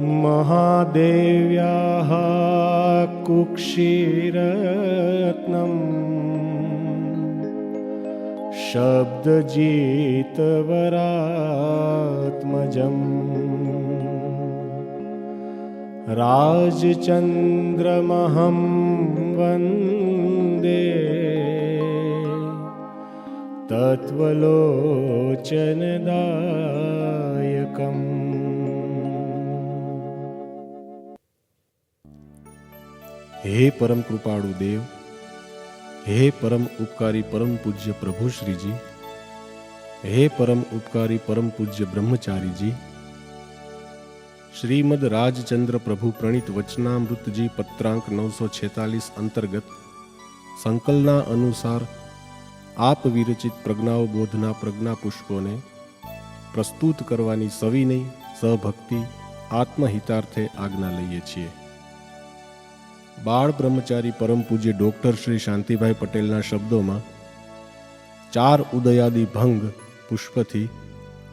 महादेव्याः कुक्षीरत्नम् शब्दजीतवरात्मजम् राजचन्द्रमहं वन्दे। तत्त्वलोचनदायकम्। હે પરમ કૃપાળુ દેવ, હે પરમ ઉપકારી પરમ પૂજ્ય પ્રભુ શ્રીજી, હે પરમ ઉપકારી પરમ પૂજ્ય બ્રહ્મચારીજી, શ્રીમદ રાજચંદ્ર પ્રભુ પ્રણીત વચનામૃતજી પત્રાંક નવસો છેતાલીસ અંતર્ગત સંકલના અનુસાર આપ વિરચિત પ્રજ્ઞાવબોધના પ્રજ્ઞા પુષ્પોને પ્રસ્તુત કરવાની સવિનય, સહભક્તિ, આત્મહિતાર્થે આજ્ઞા લઈએ છીએ. બાળ બ્રહ્મચારી પરમ પૂજ્ય ડૉક્ટર શ્રી શાંતિભાઈ પટેલના શબ્દોમાં ચાર ઉદયાદી ભંગ પુષ્પથી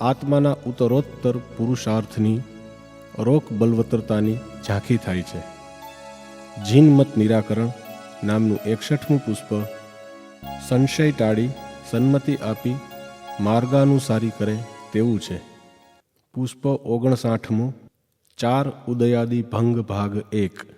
આત્માના ઉત્તરોત્તર પુરુષાર્થની રોક બલવત્તરતાની ઝાંખી થાય છે. જીનમત નિરાકરણ નામનું એકસઠમું પુષ્પ સંશય ટાળી સન્મતિ આપી માર્ગાનુસારી કરે તેવું છે. પુષ્પ ઓગણસાઠમું ચાર ઉદયાદી ભંગ ભાગ એક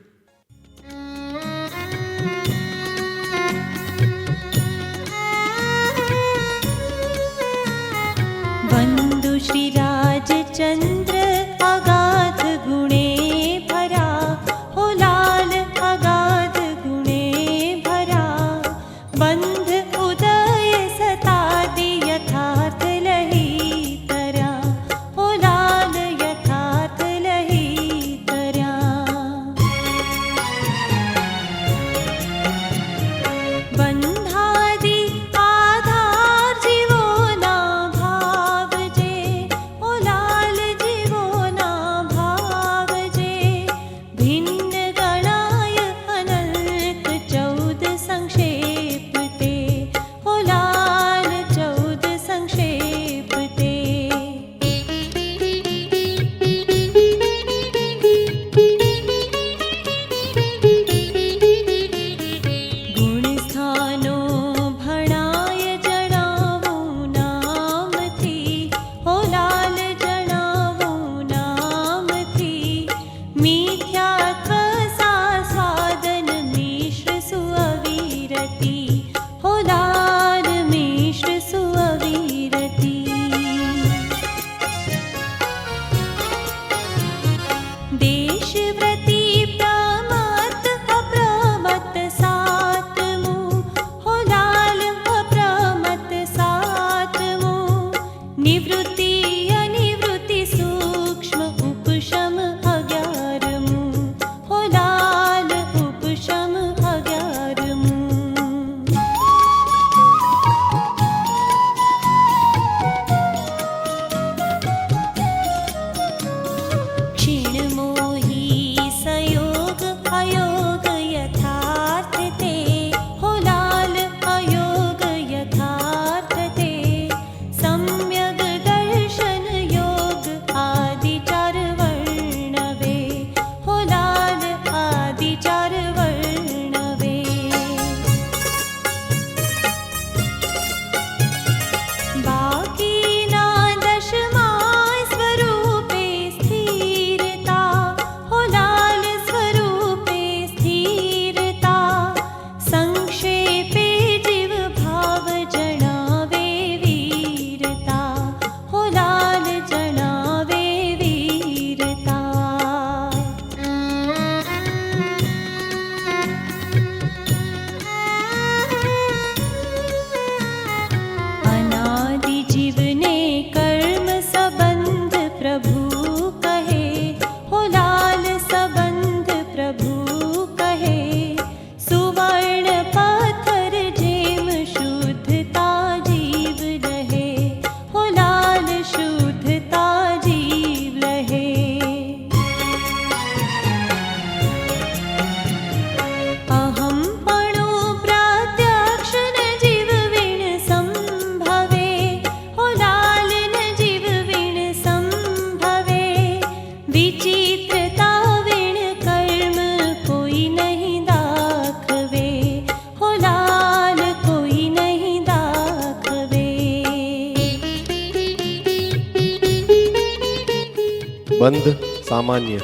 સામાન્ય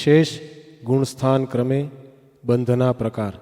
વિશેષ ગુણસ્થાન ક્રમે બંધના પ્રકાર.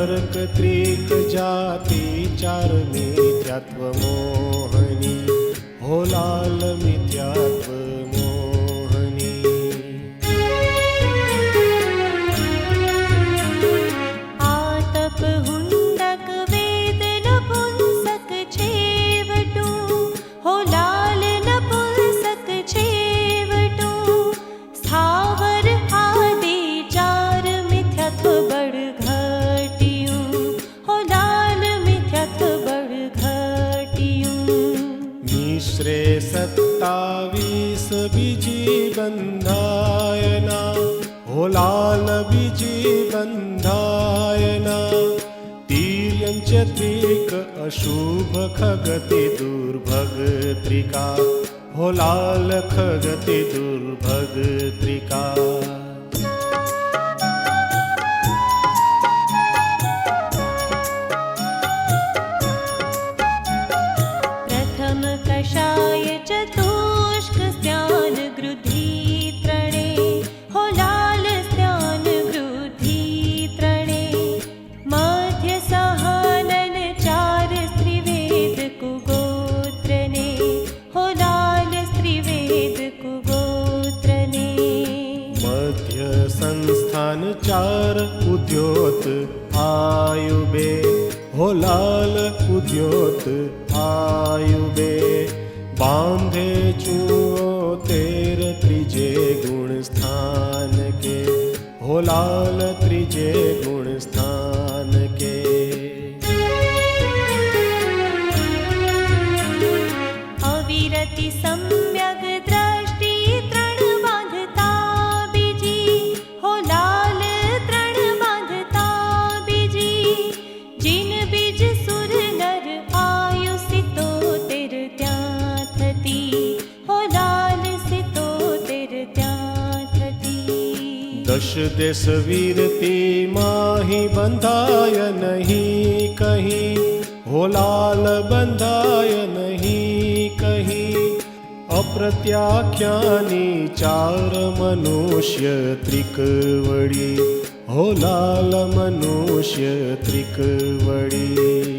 नरक त्रिक जाति चार मिथ्यात्व मोहनी हो लाल मिथ्यात्व विजिबन्धायना तीर्यञ्च त्रिक अशुभ खगति दुर्भग त्रिका होलाल खगति दुर्भग त्रिका অনেকে દેશ વીરતી માહી બંધાય નહીં કહી. હોલાલ બંધાય નહીં કહી. અપ્રત્યાખ્યાની ચાર મનુષ્ય ત્રિકવડી હોલાલ મનુષ્ય ત્રિકવડી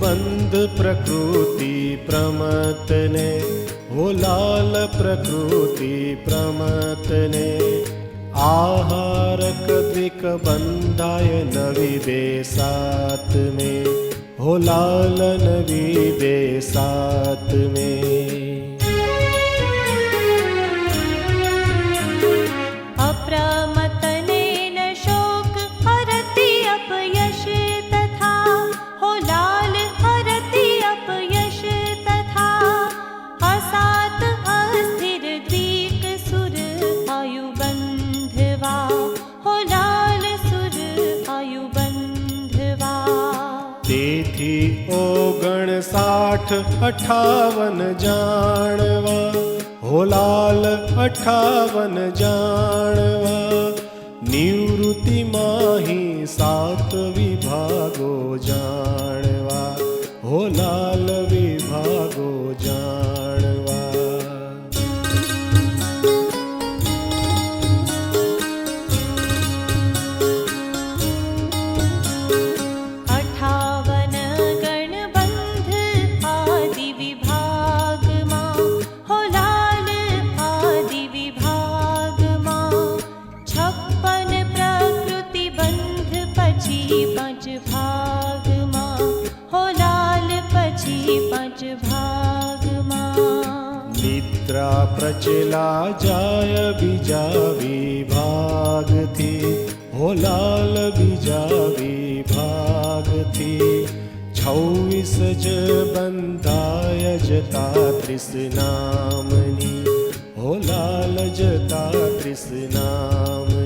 બંધ પ્રકૃતિ પ્રમતને. હો લાલ પ્રકૃતિ પ્રમતને. આહારક દ્વિક બંધાય નવી દે સાથ મેં हो लालन विदे साथ में अठ अठावन जानवा हो लाल अठावन जानवा निवृत्ति माही सात विभागो जानवा हो लाल वि પાંચ ભાગમાં નિદ્રા પ્રચલા જાય બીજા વિભાગથી હો લાલ બીજા વિભાગથી છવ્વીસ જ બંધાય જતા ત્રિસનામની હો લાલ જતા ત્રિસનામ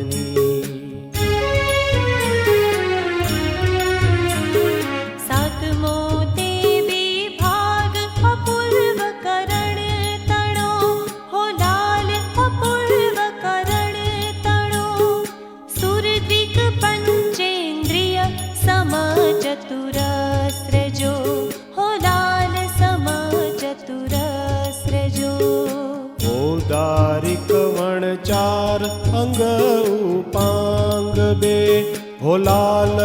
पांग पांग बे हो लाल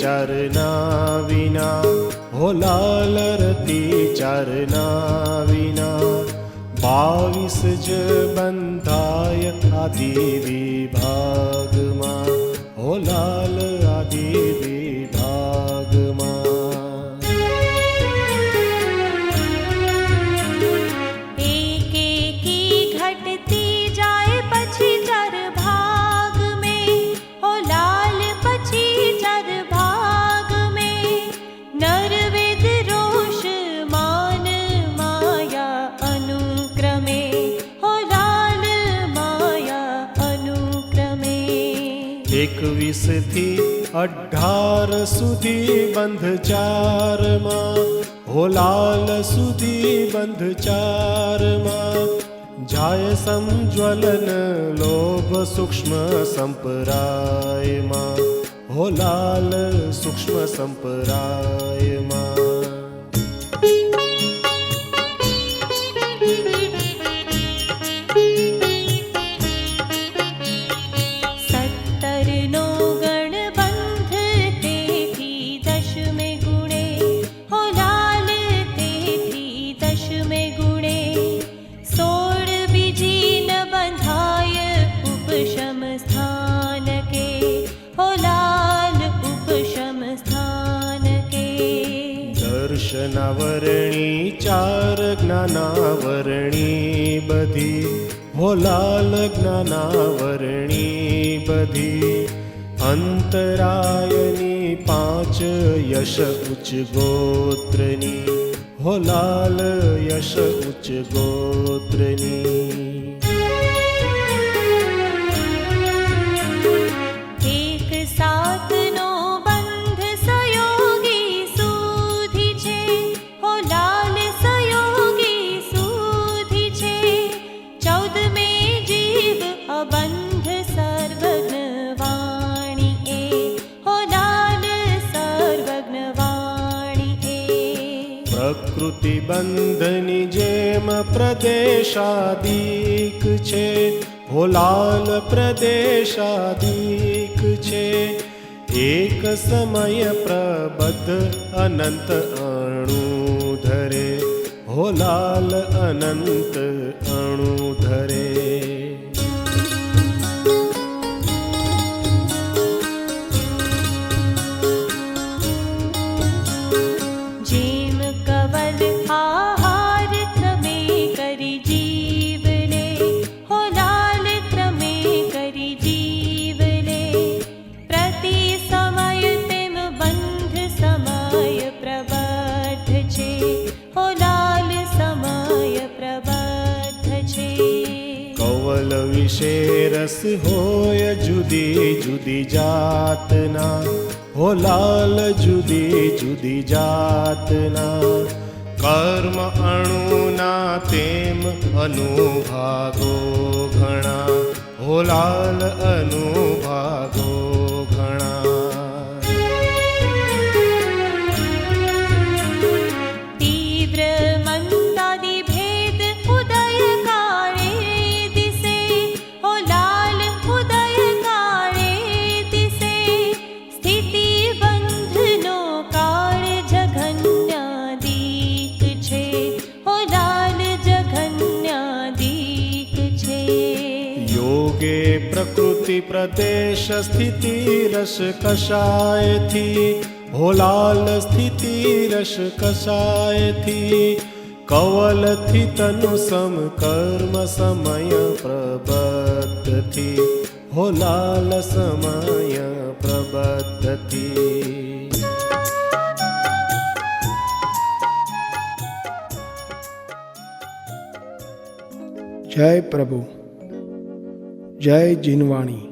ચરના વિના હો લાલ રતી ચરના વિના બાવીસ જ બંધાય આ દેવી અઢાર સુધી બંધ ચારમાં, હો લાલ સુધી બંધ ચારમાં. જાય સમજ્વલન, લોભ સૂક્ષ્મ સંપરાયમાં. હો લાલ સૂક્ષ્મ સંપરાયમાં. च यश उच गोत्रनी हो लाल यश उच गोत्रनी પ્રતિબંધની જેમ પ્રદેશાદિક છે હો લાલ પ્રદેશાદિક છે એક સમય પ્રબદ્ધ અનંત અણુ ધરે હો અનંત અણુ ધરે વિશે રસ હોય જુદી જુદી જાતના. હો લાલ જુદી જુદી જાતના. કર્મ અણુના તેમ અનુભાગો ઘણા. હો લાલ અનુભાગો યોગે પ્રકૃતિ પ્રદેશ સ્થિતિ રસ કષાયથી હોલાલ સ્થિતિ રસ કષાયથી કવલથી તનુ સમ કર્મ સમય પ્રબદ્ધથી હોલાલ સમય પ્રબદ્ધથી જય પ્રભુ જય જીનવાણી.